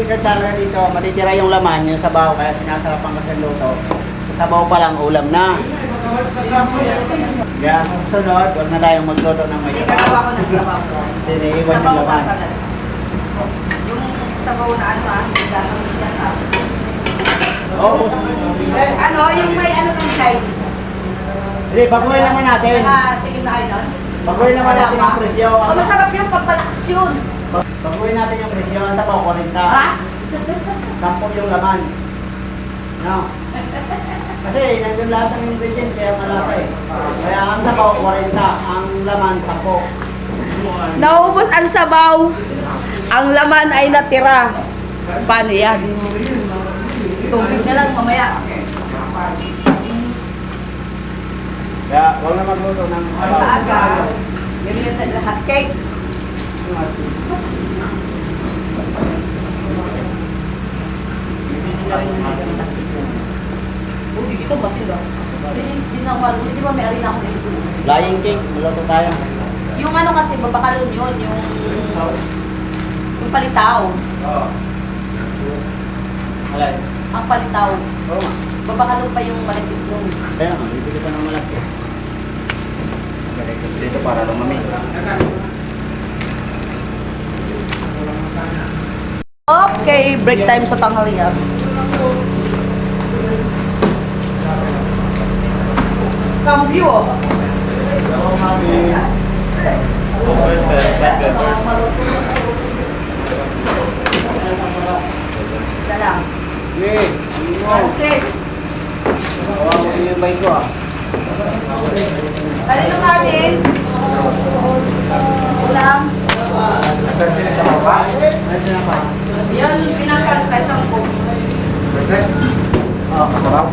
card talaga dito, matitira yung laman, yung sabaw, kaya sinasarapan kasi ang luto. Sa sabaw pa lang, ulam na. Kaya sa susunod, huwag na tayong magluto ng may sabaw. gagawa ko ng sabaw. Kasi naiiwan yung Sabaw pa laman. Yung sabaw na ano ah, hindi gagawin niya sa Oo. Ano, yung may ano ng Chinese. Hindi, baguhin naman natin. Ah, na kayo doon. Baguhin naman natin yung presyo. Oh, masarap yung pagpalakas yun. Baguhin natin yung presyo. Ang sabaw, 40. Ha? Sampo yung laman. No? Kasi nandun lahat ng ingredients kaya malasa eh. Kaya ang sabaw, 40. Ang laman, 10. Naubos ang sabaw. Ang laman ay natira. Paano yan? Tubig na lang mamaya. Kaya huwag na magluto ng sabaw. Sa aga, ganyan na lahat cake. Uy, dito ba dito? Hindi hindi na ako, hindi ba may arena ako dito? Lying cake, magluto tayo. Yung ano kasi, babakalon yun, yung yung palitaw. Oo. Alay. Ang palitaw. Oo nga. Babakalon pa yung malagkit nun. Kaya nga, bibili ka ng malaki. Dito para lumamig. Okay, break time sa tanghalian. Cambio. Dalang. Yay! Francis. Kawawa mo yung ah. Kanino kanin? Ulam. Ano na pa? Yan, pinangkas tayo sa mukha. Oo, masarap.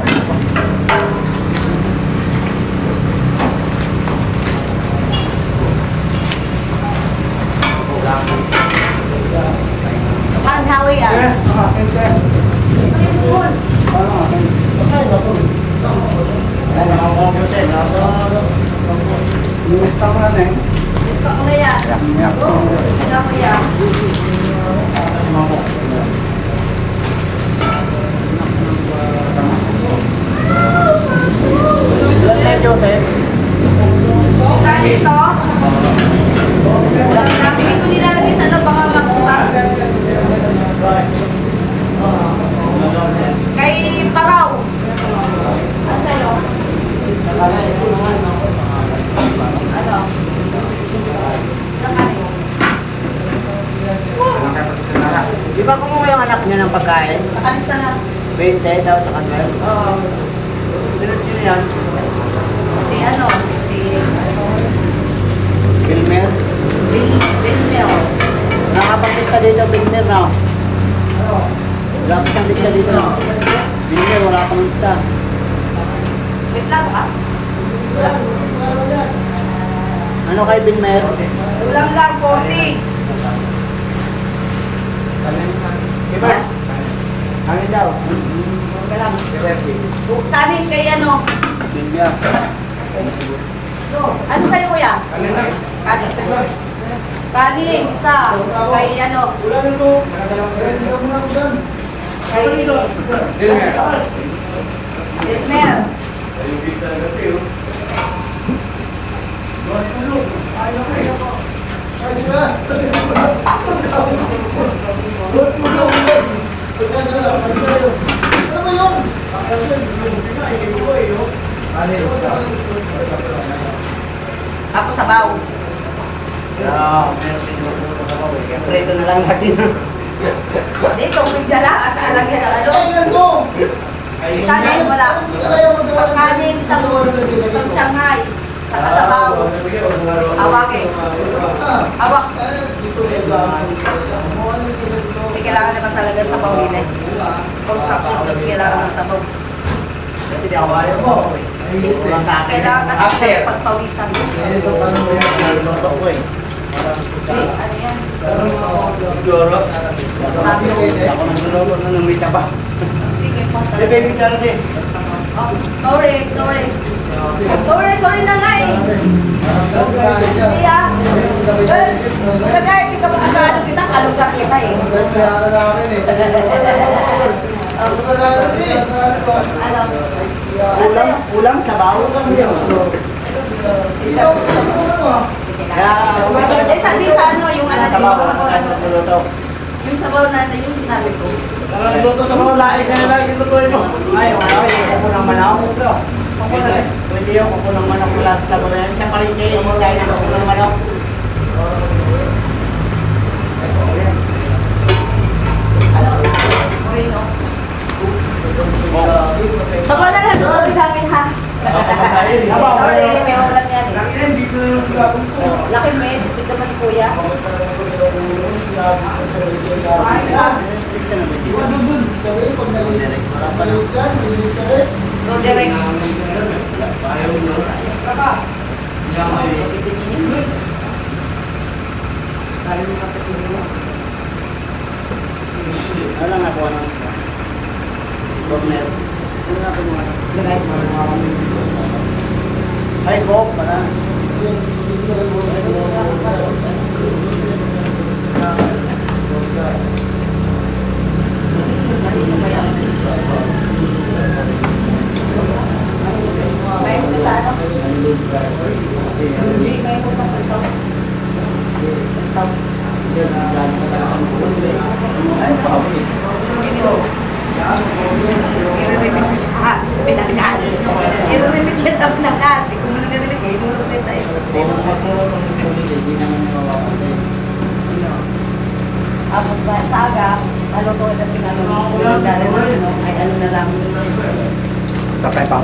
Tanghalian. Gusto ba kumuha yung anak niya ng pagkain? Nakalis na lang. 20 daw, saka 12. Oo. Pinod sino yan? Si ano? Si ano? Bilmer? Bil Bilmer. Oh. Nakapagpista dito, Bilmer na. Oo. Wala ka sa dito. Bilmer, wala kang lista. Wait lang ka? Wala. Ano kay Bilmer? Ulang lang, 40. Diba? Reverse. Hangin daw. Huwag lang. Reverse. Buktanin kay ano. India. Ano sa'yo kuya? Kanin lang. Kanin sa'yo. Kanin, isa. Kay ano. Ulan ito. Kay... Dilmer. Dilmer. Dilmer. Ako sabaw. Yeah, meron din mo sa kabaw eh. Kaya prito na lang natin. Dito, may dala. Asa alagyan ang ano? Kanin, wala. Sa kanin, isang, isang Shanghai. Sa kasabaw. Awake. Awak. Hindi kailangan naman talaga sabaw nila. eh. Construction kasi kailangan ng sabaw. Dati di ako ayaw mo. Kulang sa akin. Kailangan kasi After. pagpawisan. Nung naluluto ko eh. Hindi, ano yan? Siguro. Ako nagluluto na may taba. Hindi Hindi, baby, talaga. karne. Sorry, sorry. Sorry, sorry na nga eh. Kaya, kagaya kita ba ano kita, kalugar kita eh. Ano? Ulam, ulam, sabaw. Kaya, Eh, sabi sa ano, yung ano, yung sabaw, ano. Yung sabaw na, yung sinabi ko. Luto sa mga ka na lagi lutuin mo. Ay, wala, yung kuko ng na, pwede yung kuko ng manok mula sa sabaw na yan. Siya pa rin kayo, yung kuko ng manok. Ano? Moreno. Sabaw na lang, luto namin ha. Aba, Sorry, wala. may ulam yan eh. Supit naman kuya. Go direct. Pipinin niyo. Kaya mo kapatid mo. Ano nga po, ano? Governor. Ano nga po mga Lagay sa Ay, Coke, pala. Kanino ba yan? May gusto ano? Hindi, may gusto ko ito. I-remit ko sa pinanggal. I-remit ko sa pinanggal. Hindi ko muna narinig eh. Nurumit tayo. Tapos ba sa aga, naluto na si ano, pinagdala na ano, ay ano na lang. Kapay pang.